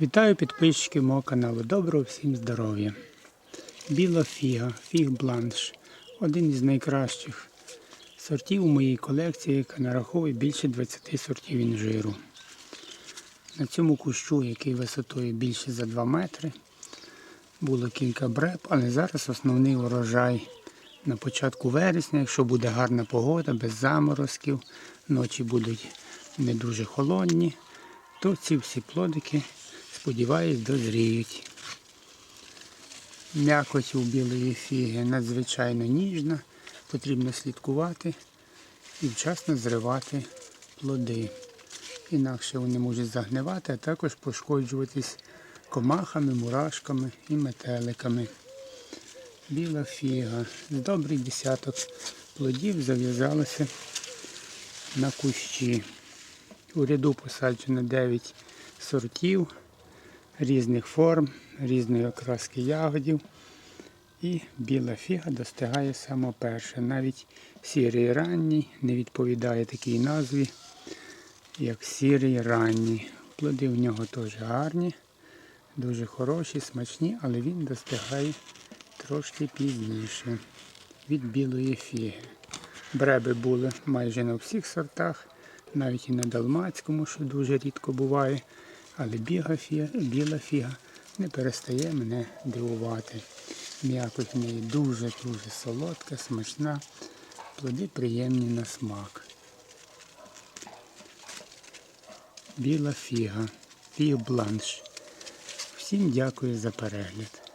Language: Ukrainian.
Вітаю підписчиків мого каналу. Доброго всім здоров'я. Біла фіга, фіг бланш. Один із найкращих сортів у моїй колекції, яка нараховує більше 20 сортів інжиру. На цьому кущу, який висотою більше за 2 метри, було кілька бреб, але зараз основний урожай на початку вересня, якщо буде гарна погода, без заморозків, ночі будуть не дуже холодні, то ці всі плодики, сподіваюсь, дозріють. М'якоть у білої фіги надзвичайно ніжна, потрібно слідкувати і вчасно зривати плоди. Інакше вони можуть загнивати, а також пошкоджуватись комахами, мурашками і метеликами. Біла фіга. Добрий десяток плодів зав'язалося на кущі. У ряду посаджено 9 сортів різних форм, різної окраски ягодів. І біла фіга достигає саме перше. Навіть сірий ранній не відповідає такій назві, як сірий ранній. Плоди в нього теж гарні, дуже хороші, смачні, але він достигає трошки пізніше від білої фіги. Бреби були майже на всіх сортах, навіть і на далмацькому, що дуже рідко буває. Але біга фіга, біла фіга не перестає мене дивувати. М'якоть в неї дуже-дуже солодка, смачна, плоди приємні на смак. Біла фіга, фіг бланш. Всім дякую за перегляд.